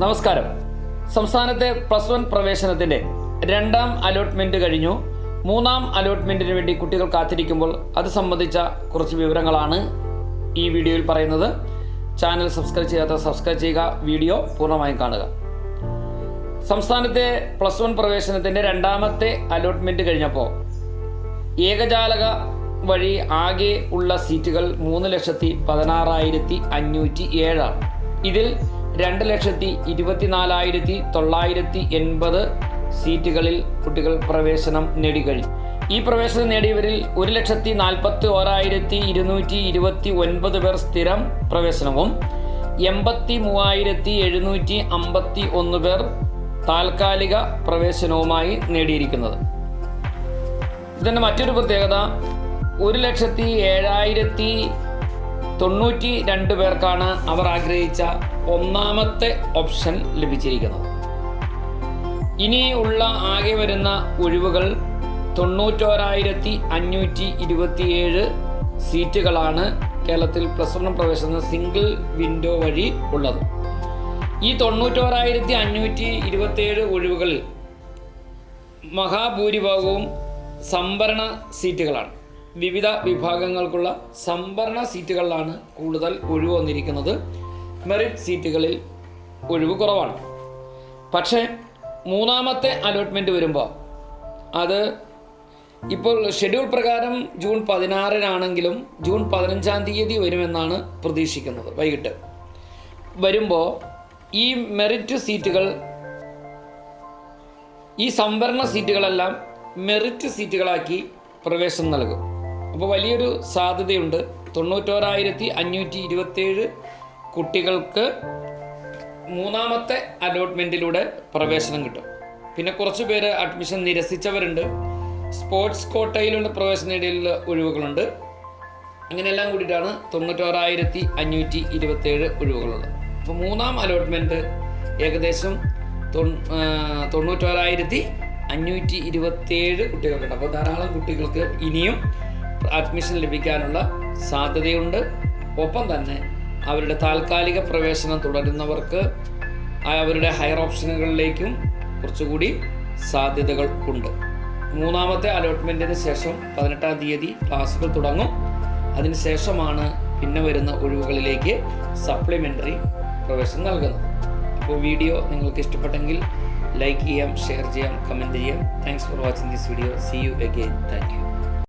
നമസ്കാരം. സംസ്ഥാനത്തെ plus one പ്രവേശനത്തിന്റെ രണ്ടാം അലോട്ട്മെന്റ് കഴിഞ്ഞു. മൂന്നാം അലോട്ട്മെന്റിന് വേണ്ടി കുട്ടികൾ കാത്തിരിക്കുമ്പോൾ അത് സംബന്ധിച്ച കുറച്ച് വിവരങ്ങളാണ് ഈ വീഡിയോയിൽ പറയുന്നത്. ചാനൽ സബ്സ്ക്രൈബ് ചെയ്യാത്ത സബ്സ്ക്രൈബ് ചെയ്യുക വീഡിയോ പൂർണമായും കാണുക. സംസ്ഥാനത്തെ പ്ലസ് വൺ പ്രവേശനത്തിന്റെ രണ്ടാമത്തെ അലോട്ട്മെന്റ് കഴിഞ്ഞപ്പോൾ ഏകജാലക വഴി ആകെ ഉള്ള സീറ്റുകൾ മൂന്ന് ലക്ഷത്തി പതിനാറായിരത്തി അഞ്ഞൂറ്റി ഏഴാണ്. ഇതിൽ രണ്ട് ലക്ഷത്തി ഇരുപത്തിനാലായിരത്തി തൊള്ളായിരത്തി എൺപത് സീറ്റുകളിൽ കുട്ടികൾ പ്രവേശനം നേടിക്കഴിഞ്ഞു. ഈ പ്രവേശനം നേടിയവരിൽ ഒരു ലക്ഷത്തി നാൽപ്പത്തി ഓരായിരത്തി ഇരുന്നൂറ്റി ഇരുപത്തി ഒൻപത് പേർ സ്ഥിരം പ്രവേശനവും എൺപത്തി മൂവായിരത്തി എഴുന്നൂറ്റി അമ്പത്തി ഒന്ന് പേർ താൽക്കാലിക പ്രവേശനവുമായി നേടിയിരിക്കുന്നത്. ഇതിന്റെ മറ്റൊരു പ്രത്യേകത ഒരു ലക്ഷത്തി ഏഴായിരത്തി തൊണ്ണൂറ്റി രണ്ട് പേർക്കാണ് അവർ ആഗ്രഹിച്ച ഒന്നാമത്തെ ഓപ്ഷൻ ലഭിച്ചിരിക്കുന്നത്. ഇനി ഉള്ള ആകെ വരുന്ന ഒഴിവുകൾ തൊണ്ണൂറ്റോരായിരത്തി അഞ്ഞൂറ്റി ഇരുപത്തിയേഴ് സീറ്റുകളാണ് കേരളത്തിൽ പ്ലസ് വൺ പ്രവേശന സിംഗിൾ വിൻഡോ വഴി ഉള്ളത്. ഈ തൊണ്ണൂറ്റോരായിരത്തി അഞ്ഞൂറ്റി ഇരുപത്തിയേഴ് ഒഴിവുകളിൽ മഹാഭൂരിഭാഗവും സംവരണ സീറ്റുകളാണ്. വിവിധ വിഭാഗങ്ങൾക്കുള്ള സംവരണ സീറ്റുകളിലാണ് കൂടുതൽ ഒഴിവ് വന്നിരിക്കുന്നത്. മെറിറ്റ് സീറ്റുകളിൽ ഒഴിവ് കുറവാണ്. പക്ഷേ മൂന്നാമത്തെ അലോട്ട്മെന്റ് വരുമ്പോൾ അത് ഇപ്പോൾ ഷെഡ്യൂൾ പ്രകാരം ജൂൺ പതിനാറിനാണെങ്കിലും ജൂൺ പതിനഞ്ചാം തീയതി വരുമെന്നാണ് പ്രതീക്ഷിക്കുന്നത് വൈകിട്ട്. വരുമ്പോൾ ഈ മെറിറ്റ് സീറ്റുകൾ ഈ സംവരണ സീറ്റുകളെല്ലാം മെറിറ്റ് സീറ്റുകളാക്കി പ്രവേശനം നൽകും. അപ്പോൾ വലിയൊരു സാധ്യതയുണ്ട്. തൊണ്ണൂറ്റോരായിരത്തി അഞ്ഞൂറ്റി ഇരുപത്തേഴ് കുട്ടികൾക്ക് മൂന്നാമത്തെ അലോട്ട്മെന്റിലൂടെ പ്രവേശനം കിട്ടും. പിന്നെ കുറച്ച് പേര് അഡ്മിഷൻ നിരസിച്ചവരുണ്ട്. സ്പോർട്സ് കോട്ടയിലുള്ള പ്രവേശനം നേടിയുള്ള ഒഴിവുകളുണ്ട്. അങ്ങനെയെല്ലാം കൂടിയിട്ടാണ് തൊണ്ണൂറ്റോരായിരത്തി അഞ്ഞൂറ്റി ഇരുപത്തേഴ് ഒഴിവുകളുള്ളത്. അപ്പോൾ മൂന്നാം അലോട്ട്മെന്റ് ഏകദേശം തൊണ്ണൂറ്റോറായിരത്തി അഞ്ഞൂറ്റി ഇരുപത്തേഴ് കുട്ടികൾക്കുണ്ട്. അപ്പോൾ ധാരാളം കുട്ടികൾക്ക് ഇനിയും അഡ്മിഷൻ ലഭിക്കാനുള്ള സാധ്യതയുണ്ട്. ഒപ്പം തന്നെ അവരുടെ താൽക്കാലിക പ്രവേശനം തുടരുന്നവർക്ക് അവരുടെ ഹയർ ഓപ്ഷനുകളിലേക്കും കുറച്ചുകൂടി സാധ്യതകൾ ഉണ്ട്. മൂന്നാമത്തെ അലോട്ട്മെന്റിന് ശേഷം പതിനെട്ടാം തീയതി ക്ലാസ്സുകൾ തുടങ്ങും. അതിനുശേഷമാണ് പിന്നെ വരുന്ന ഒഴിവുകളിലേക്ക് സപ്ലിമെന്ററി പ്രവേശനം നൽകുന്നത്. അപ്പോൾ വീഡിയോ നിങ്ങൾക്ക് ഇഷ്ടപ്പെട്ടെങ്കിൽ ലൈക്ക് ചെയ്യാം ഷെയർ ചെയ്യാം കമന്റ് ചെയ്യാം. Thanks for watching this video see you again thank you